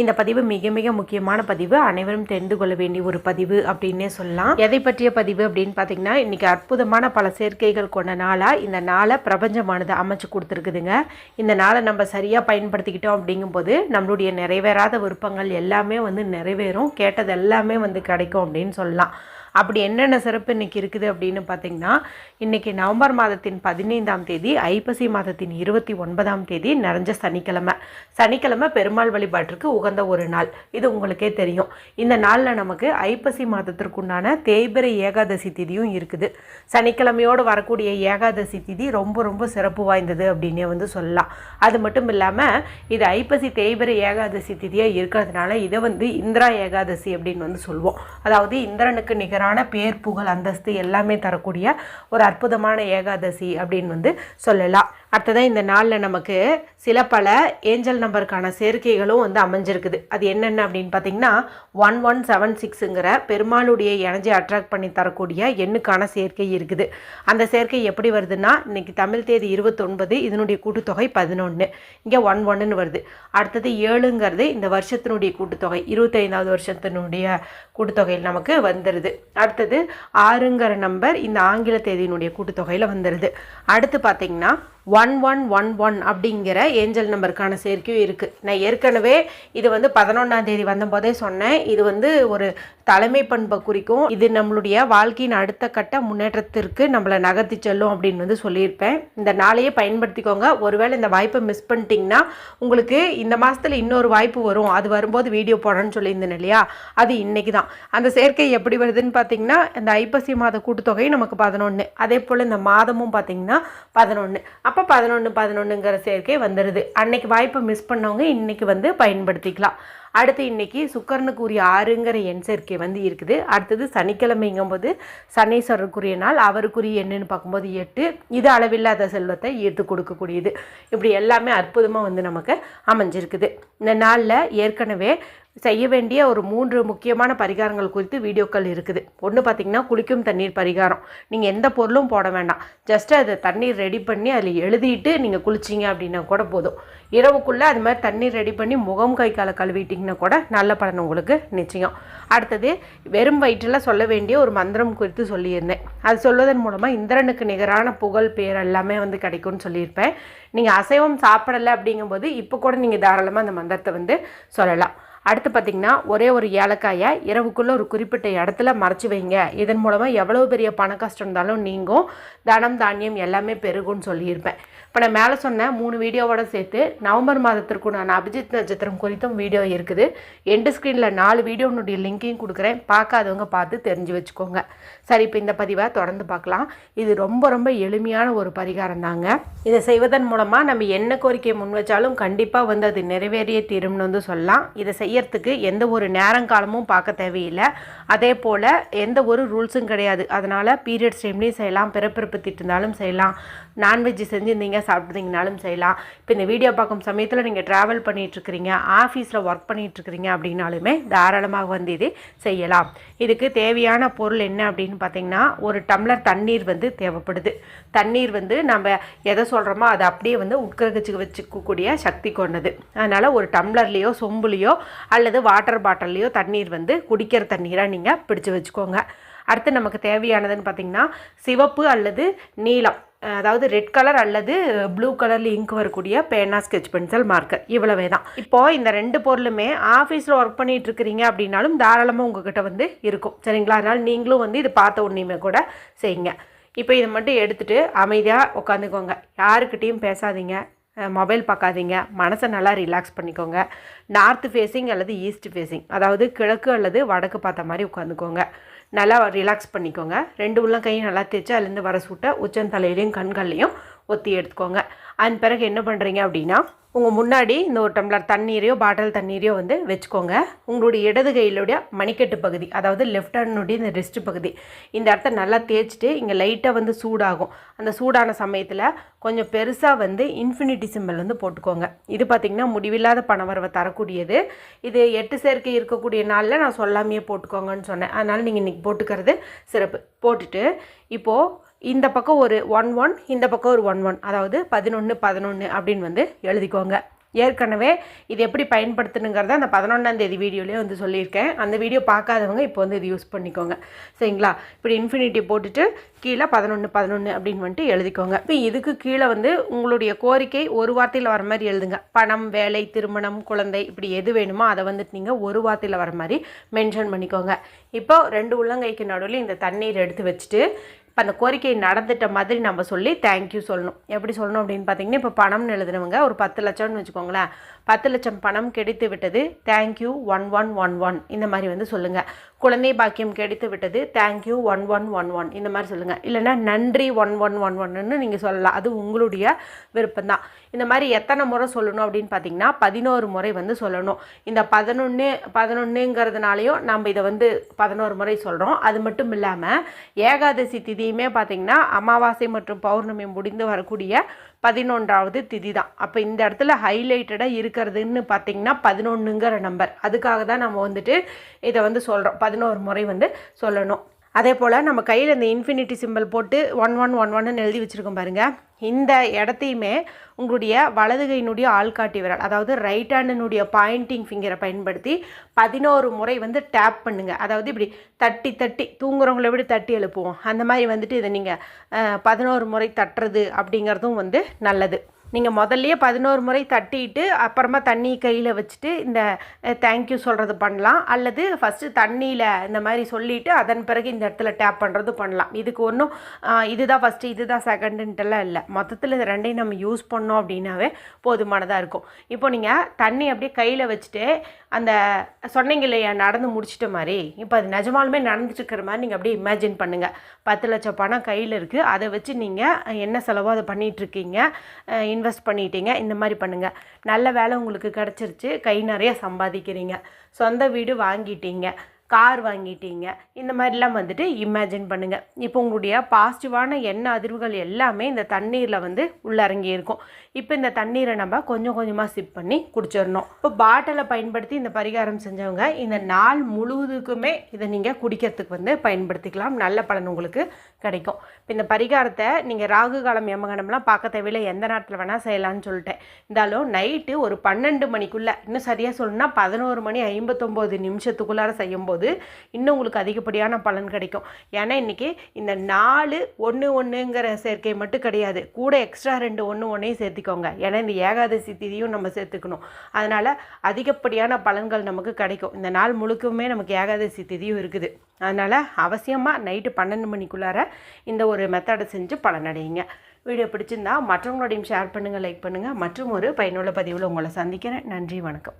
இந்த பதிவு மிக மிக முக்கியமான பதிவு. அனைவரும் தெரிந்து கொள்ள வேண்டிய ஒரு பதிவு அப்படின்னே சொல்லலாம். எதை பற்றிய பதிவு அப்படின்னு பார்த்தீங்கன்னா இன்றைக்கி அற்புதமான பல சேர்க்கைகள் கொண்ட நாளாக இந்த நாளை பிரபஞ்சமானது அமைச்சு கொடுத்துருக்குதுங்க. இந்த நாளை நம்ம சரியாக பயன்படுத்திக்கிட்டோம் அப்படிங்கும்போது நம்மளுடைய நிறைவேறாத விருப்பங்கள் எல்லாமே வந்து நிறைவேறும். கேட்டது எல்லாமே வந்து கிடைக்கும் அப்படின்னு சொல்லலாம். அப்படி என்னென்ன சிறப்பு இன்னைக்கு இருக்குது அப்படின்னு பார்த்தீங்கன்னா இன்றைக்கி நவம்பர் மாதத்தின் பதினைந்தாம் தேதி ஐப்பசி மாதத்தின் இருபத்தி ஒன்பதாம் தேதி நிறைஞ்ச சனிக்கிழமை. சனிக்கிழமை பெருமாள் வழிபாட்டிற்கு உகந்த ஒரு நாள். இது உங்களுக்கே தெரியும். இந்த நாளில் நமக்கு ஐப்பசி மாதத்திற்குண்டான தேய்பிரை ஏகாதசி திதியும் இருக்குது. சனிக்கிழமையோடு வரக்கூடிய ஏகாதசி திதி ரொம்ப ரொம்ப சிறப்பு வாய்ந்தது அப்படின்னே வந்து சொல்லலாம். அது மட்டும் இல்லாமல் இது ஐப்பசி தேய்பிரை ஏகாதசி திதியாக இருக்கிறதுனால இதை வந்து இந்திரா ஏகாதசி அப்படின்னு வந்து சொல்லுவோம் அதாவது இந்திரனுக்கு நிகரான பேர் புகழ் அந்தஸ்து எல்லாமே தரக்கூடிய ஒரு அற்புதமான ஏகாதசி அப்படின்னு வந்து சொல்லலாம். அடுத்ததான் இந்த நாளில் நமக்கு சில பல ஏஞ்சல் நம்பருக்கான சேர்க்கைகளும் வந்து அமைஞ்சிருக்குது. அது என்னென்ன அப்படின்னு பார்த்தீங்கன்னா ஒன் ஒன் செவன் சிக்ஸுங்கிற பெருமாளுடைய எனர்ஜி அட்ராக்ட் பண்ணி தரக்கூடிய எண்ணுக்கான சேர்க்கை இருக்குது. அந்த சேர்க்கை எப்படி வருதுன்னா இன்றைக்கி தமிழ் தேதி இருபத்தொன்பது இதனுடைய கூட்டுத்தொகை பதினொன்று இங்கே ஒன் ஒன்றுன்னு வருது. அடுத்தது ஏழுங்கிறது இந்த வருஷத்தினுடைய கூட்டுத்தொகை இருபத்தைந்தாவது வருஷத்தினுடைய கூட்டுத்தொகையில் நமக்கு வந்துடுது அடுத்தது ஆறுங்கிற நம்பர் இந்த ஆங்கில தேதியினுடைய கூட்டுத்தொகையில் வந்துடுது அடுத்து பார்த்திங்கன்னா ஒன் ஒன் ஒன் ஒன் அப்படிங்கிற ஏஞ்சல் நம்பருக்கான சேர்க்கையும் இருக்குது நான் ஏற்கனவே இது வந்து பதினொன்றாம் தேதி வந்தபோதே சொன்னேன். இது வந்து ஒரு தலைமை பண்பை குறிக்கும். இது நம்மளுடைய வாழ்க்கையின் அடுத்த கட்ட முன்னேற்றத்திற்கு நம்மளை நகர்த்தி செல்லும் அப்படின்னு வந்து சொல்லியிருப்பேன். இந்த நாளையே பயன்படுத்திக்கோங்க. ஒருவேளை இந்த வாய்ப்பை மிஸ் பண்ணிட்டீங்கன்னா உங்களுக்கு இந்த மாதத்தில் இன்னொரு வாய்ப்பு வரும். அது வரும்போது வீடியோ போடுறேன்னு சொல்லியிருந்தேன் இல்லையா? அது இன்னைக்கு தான் அந்த சேர்க்கை எப்படி வருதுன்னு பார்த்தீங்கன்னா இந்த ஐப்பசி மாத கூட்டுத்தொகை நமக்கு பதினொன்று அதே போல் இந்த மாதமும் பார்த்தீங்கன்னா பதினொன்று அப்போ பதினொன்று பதினொன்றுங்கிற சேர்க்கை வந்துடுது அன்னைக்கு வாய்ப்பை மிஸ் பண்ணவங்க இன்னைக்கு வந்து பயன்படுத்திக்கலாம். அடுத்து இன்னைக்கு சுக்கரனுக்குரிய ஆறுங்கிற எண் சேர்க்கை வந்து இருக்குது. அடுத்தது சனிக்கிழமைங்கும்போது சனீஸ்வரருக்குரிய நாள் அவருக்குரிய எண்ணுன்னு பார்க்கும்போது எட்டு. இது அளவில்லாத செல்வத்தை ஈர்த்து கொடுக்கக்கூடியது. இப்படி எல்லாமே அற்புதமாக வந்து நமக்கு அமைஞ்சிருக்குது. இந்த நாளில் ஏற்கனவே செய்ய வேண்டிய ஒரு மூன்று முக்கியமான பரிகாரங்கள் குறித்து வீடியோக்கள் இருக்குது. ஒன்று பார்த்தீங்கன்னா குளிக்கும் தண்ணீர் பரிகாரம். நீங்கள் எந்த பொருளும் போட வேண்டாம். ஜஸ்ட் அதை தண்ணீர் ரெடி பண்ணி அதில் எழுதிட்டு நீங்கள் குளிச்சிங்க அப்படின்னா கூட போதும். இரவுக்குள்ளே அது மாதிரி தண்ணீர் ரெடி பண்ணி முகம் கை காலை கழுவிட்டிங்கன்னா கூட நல்ல பலன் உங்களுக்கு நிச்சயம். அடுத்தது வெறும் வயிற்றில் சொல்ல வேண்டிய ஒரு மந்திரம் குறித்து சொல்லியிருந்தேன். அது சொல்வதன் மூலமாக இந்திரனுக்கு நிகரான புகழ் பேர் எல்லாமே வந்து கிடைக்கும்னு சொல்லியிருப்பேன். நீங்கள் அசைவம் சாப்பிடலை அப்படிங்கும்போது இப்போ கூட நீங்கள் தாராளமாக அந்த மந்திரத்தை வந்து சொல்லலாம். அடுத்து பார்த்திங்கன்னா ஒரே ஒரு ஏலக்காயை இரவுக்குள்ளே ஒரு குறிப்பிட்ட இடத்துல மறைச்சி வைங்க. இதன் மூலமாக எவ்வளோ பெரிய பண கஷ்டம் இருந்தாலும் நீங்கும். தனம் தானியம் எல்லாமே பெருகும்னு சொல்லியிருப்பேன். இப்போ நான் மேலே சொன்ன மூணு வீடியோவோட சேர்த்து நவம்பர் மாதத்திற்கு நான் அபிஜித் நட்சத்திரம் குறித்தும் வீடியோ இருக்குது. எண்டு ஸ்க்ரீனில் நாலு வீடியோனுடைய லிங்கையும் கொடுக்குறேன். பார்க்காதவங்க பார்த்து தெரிஞ்சு வச்சுக்கோங்க. சரி இப்போ இந்த பதிவை தொடர்ந்து பார்க்கலாம். இது ரொம்ப ரொம்ப எளிமையான ஒரு பரிகாரம் தாங்க. இதை செய்வதன் மூலமாக நம்ம என்ன கோரிக்கையை முன் வச்சாலும் கண்டிப்பாக வந்து அது நிறைவேறிய தீரும்னு வந்து சொல்லலாம். இதை செய்யறதுக்கு எந்த ஒரு நேரங்காலமும் பார்க்க தேவையில்லை. அதே போல் எந்த ஒரு ரூல்ஸும் கிடையாது. அதனால் பீரியட்ஸ் டைம்லேயும் செய்யலாம். பிறப்பிறப்பு திட்டிருந்தாலும் செய்யலாம். நான்வெஜ் செஞ்சுருந்தீங்க சாப்பிட்றீங்கனாலும் செய்யலாம். இப்போ இந்த வீடியோ பார்க்கும் சமயத்தில் நீங்கள் ட்ராவல் பண்ணிகிட்ருக்கிறீங்க ஆஃபீஸில் ஒர்க் பண்ணிகிட்ருக்கிறீங்க அப்படின்னாலுமே தாராளமாக வந்து இது செய்யலாம். இதுக்கு தேவையான பொருள் என்ன அப்படின்னு பார்த்தீங்கன்னா ஒரு டம்ளர் தண்ணீர் வந்து தேவைப்படுது. தண்ணீர் வந்து நம்ம எதை சொல்கிறோமோ அதை அப்படியே வந்து உட்கரகச்சு வச்சுக்கக்கூடிய சக்தி கொண்டது. அதனால் ஒரு டம்ளர்லேயோ சொம்புலேயோ அல்லது வாட்டர் பாட்டில்லையோ தண்ணீர் வந்து குடிக்கிற தண்ணீராக நீங்கள் பிடிச்சி வச்சுக்கோங்க. அடுத்து நமக்கு தேவையானதுன்னு பார்த்தீங்கன்னா சிவப்பு அல்லது நீலம் அதாவது ரெட் கலர் அல்லது ப்ளூ கலரில் இங்க் வரக்கூடிய பேனா ஸ்கெட்ச் பென்சில் மார்க்கர் இவ்வளவே தான். இப்போது இந்த ரெண்டு பொருளுமே ஆஃபீஸில் ஒர்க் பண்ணிகிட்டு இருக்கிறீங்க அப்படின்னாலும் தாராளமாக உங்ககிட்ட வந்து இருக்கும். சரிங்களா? அதனால் நீங்களும் வந்து இது பார்த்த உடனேயுமே கூட செய்யுங்க. இப்போ இதை மட்டும் எடுத்துகிட்டு அமைதியாக உட்காந்துக்கோங்க. யாருக்கிட்டேயும் பேசாதீங்க. மொபைல் பார்க்காதீங்க. மனசை நல்லா ரிலாக்ஸ் பண்ணிக்கோங்க. நார்த் ஃபேஸிங் அல்லது ஈஸ்ட் ஃபேஸிங் அதாவது கிழக்கு அல்லது வடக்கு பார்த்த மாதிரி உட்காந்துக்கோங்க. நல்லா ரிலாக்ஸ் பண்ணிக்கோங்க. ரெண்டு உள்ளங்கையும் நல்லா தேய்ச்சி அதுலேருந்து வர சூட்டை உச்சந்தலையிலையும் கண்கள்லையும் ஒத்தி எடுத்துக்கோங்க. அதன் பிறகு என்ன பண்ணுறீங்க அப்படின்னா உங்கள் முன்னாடி இந்த ஒரு டம்ளர் தண்ணீரையோ பாட்டில் தண்ணீரையோ வந்து வச்சுக்கோங்க. உங்களுடைய இடது கையிலுடைய மணிக்கட்டு பகுதி அதாவது லெஃப்ட் ஹேண்டுடைய இந்த ரெஸ்ட் பகுதி. இந்த இடத்த நல்லா தேய்ச்சிட்டு இங்கே லைட்டாக வந்து சூடாகும். அந்த சூடான சமயத்தில் கொஞ்சம் பெருசாக வந்து இன்ஃபினிட்டி சிம்பிள் வந்து போட்டுக்கோங்க. இது பார்த்திங்கன்னா முடிவில்லாத பணவரவை தரக்கூடியது. இது எட்டு சேர்க்கை இருக்கக்கூடிய நாளில் நான் சொல்லாமையே போட்டுக்கோங்கன்னு சொன்னேன். அதனால் நீங்கள் இன்றைக்கி போட்டுக்கிறது சிறப்பு. போட்டுட்டு இப்போது இந்த பக்கம் ஒரு ஒன் ஒன் இந்த பக்கம் ஒரு ஒன் ஒன் அதாவது பதினொன்று பதினொன்று அப்படின்னு வந்து எழுதிக்கோங்க. ஏற்கனவே இது எப்படி பயன்படுத்தணுங்கிறத அந்த பதினொன்றாந்தேதி வீடியோலேயே வந்து சொல்லியிருக்கேன். அந்த வீடியோ பார்க்காதவங்க இப்போ வந்து இது யூஸ் பண்ணிக்கோங்க. சரிங்களா? இப்படி இன்ஃபினிட்டி போட்டுட்டு கீழே பதினொன்று பதினொன்று அப்படின்னு வந்துட்டு எழுதிக்கோங்க. இப்போ இதுக்கு கீழே வந்து உங்களுடைய கோரிக்கை ஒரு வார்த்தையில் வர மாதிரி எழுதுங்க. பணம் வேலை திருமணம் குழந்தை இப்படி எது வேணுமோ அதை வந்துட்டு நீங்கள் ஒரு வார்த்தையில் வர மாதிரி மென்ஷன் பண்ணிக்கோங்க. இப்போ ரெண்டு உள்ளங்கைக்கு நடுவில் இந்த தண்ணீர் எடுத்து வச்சுட்டு இப்போ அந்த கோரிக்கை நடந்துட்ட மாதிரி நம்ம சொல்லி தேங்க்யூ சொல்லணும். எப்படி சொல்லணும் அப்படின்னு பார்த்தீங்கன்னா இப்போ பணம்னு எழுதுனவங்க ஒரு பத்து லட்சம்னு வச்சுக்கோங்களேன். பத்து லட்சம் பணம் கிடைத்து விட்டது. Thank you one one one one இந்த மாதிரி வந்து சொல்லுங்கள் குழந்தை பாக்கியம் கிடைத்து விட்டது. Thank you one one one one இந்த மாதிரி சொல்லுங்கள் இல்லைனா நன்றி ஒன் ஒன் ஒன் ஒன்னு நீங்கள் சொல்லலாம். அது உங்களுடைய விருப்பம் தான் இந்த மாதிரி எத்தனை முறை சொல்லணும் அப்படின்னு பார்த்தீங்கன்னா பதினோரு முறை வந்து சொல்லணும். இந்த பதினொன்று பதினொன்றுங்கிறதுனாலையும் நம்ம இதை வந்து பதினோரு முறை சொல்கிறோம் அது மட்டும் இல்லாமல் ஏகாதசி திதியுமே பார்த்திங்கன்னா அமாவாசை மற்றும் பௌர்ணமி முடிந்து வரக்கூடிய பதினொன்றாவது திதி தான் அப்போ இந்த இடத்துல ஹைலைட்டடாக இருக்கிறதுன்னு பார்த்தீங்கன்னா பதினொன்றுங்கிற நம்பர் அதுக்காக தான் நம்ம வந்துட்டு இதை வந்து சொல்கிறோம் பதினோரு முறை வந்து சொல்லணும். அதே போல் நம்ம கையில் இந்த இன்ஃபினிட்டி சிம்பிள் போட்டு ஒன் ஒன் ஒன் ஒன்னு எழுதி வச்சுருக்கோம் பாருங்கள் இந்த இடத்தையுமே உங்களுடைய வலது கையினுடைய ஆள்காட்டி விரல் அதாவது ரைட் ஹேண்டினுடைய பாயிண்டிங் ஃபிங்கரை பயன்படுத்தி பதினோரு முறை வந்து டேப் பண்ணுங்கள் அதாவது இப்படி தட்டி தட்டி தூங்குறவங்கள விட தட்டி எழுப்புவோம். அந்த மாதிரி வந்துட்டு இதை நீங்கள் பதினோரு முறை தட்டுறது அப்படிங்கிறதும் வந்து நல்லது. நீங்கள் முதல்லையே பதினோரு முறை தட்டிட்டு அப்புறமா தண்ணி கையில் வச்சுட்டு இந்த தேங்க்யூ சொல்கிறது பண்ணலாம். அல்லது ஃபஸ்ட்டு தண்ணியில் இந்த மாதிரி சொல்லிவிட்டு அதன் பிறகு இந்த இடத்துல டேப் பண்ணுறது பண்ணலாம். இதுக்கு ஒன்றும் இதுதான் ஃபஸ்ட்டு இதுதான் செகண்டுன்ட்டுலாம் இல்லை. மொத்தத்தில் இது ரெண்டையும் நம்ம யூஸ் பண்ணோம் அப்படின்னாவே போதுமானதாக இருக்கும். இப்போ நீங்கள் தண்ணி அப்படியே கையில் வச்சுட்டு அந்த சொன்னீங்க இல்லையா நடந்து முடிச்சிட்ட மாதிரி இப்போ அது நிஜமாலுமே நடந்துட்டுருக்கிற மாதிரி நீங்கள் அப்படியே இமேஜின் பண்ணுங்கள் பத்து லட்சம் பணம் கையில் இருக்குது அதை வச்சு நீங்கள் என்ன செலவோ அதை பண்ணிகிட்ருக்கீங்க இன்வெஸ்ட் பண்ணிட்டீங்க இந்த மாதிரி பண்ணுங்கள் நல்ல வேலை உங்களுக்கு கிடச்சிருச்சு கை நிறைய சம்பாதிக்கிறீங்க. சொந்த வீடு வாங்கிட்டீங்க கார் வாங்கிட்டீங்க இந்த மாதிரிலாம் வந்துட்டு இமேஜின் பண்ணுங்கள் இப்போ உங்களுடைய பாசிட்டிவான எண்ண அதிர்வுகள் எல்லாமே இந்த தண்ணீரில் வந்து உள்ளறங்கி இருக்கும். இப்போ இந்த தண்ணீரை நம்ம கொஞ்சம் கொஞ்சமாக சிப் பண்ணி குடிச்சிடணும். இப்போ பாட்டிலை பயன்படுத்தி இந்த பரிகாரம் செஞ்சவங்க இந்த நாள் முழுவதுக்குமே இதை நீங்கள் குடிக்கிறதுக்கு வந்து பயன்படுத்திக்கலாம். நல்ல பலன் உங்களுக்கு கிடைக்கும். இப்போ இந்த பரிகாரத்தை நீங்கள் ராகு காலம் யமகணம்லாம் பார்க்க தேவையில்லை. எந்த நேரத்தில் வேணால் செய்யலாம்னு சொல்லிட்டேன். இருந்தாலும் நைட்டு ஒரு பன்னெண்டு மணிக்குள்ளே இன்னும் சரியாக சொல்லணும்னா பதினோரு மணி ஐம்பத்தொம்போது நிமிஷத்துக்குள்ளார செய்யும்போது இன்னும் உங்களுக்கு அதிகப்படியான பலன் கிடைக்கும். ஏன்னா இன்றைக்கி இந்த நாலு ஒன்று ஒன்றுங்கிற சேர்க்கை மட்டும் கிடையாது. கூட எக்ஸ்ட்ரா ரெண்டு ஒன்று ஒன்றையும் சேர்த்துக்கோங்க ஏன்னா இந்த ஏகாதசி திதியும் நம்ம சேர்த்துக்கணும். அதனால் அதிகப்படியான பலன்கள் நமக்கு கிடைக்கும். இந்த நாள் முழுக்கவுமே நமக்கு ஏகாதசி திதியும் இருக்குது. அதனால் அவசியமாக நைட்டு பன்னெண்டு மணிக்குள்ளார இந்த ஒரு மெத்தடை செஞ்சு பலனடையுங்க வீடியோ பிடிச்சிருந்தா மற்றவங்களோடையும் ஷேர் பண்ணுங்கள் லைக் பண்ணுங்கள் மற்றும் ஒரு பயனுள்ள பதிவில் உங்களை சந்திக்கிறேன். நன்றி வணக்கம்.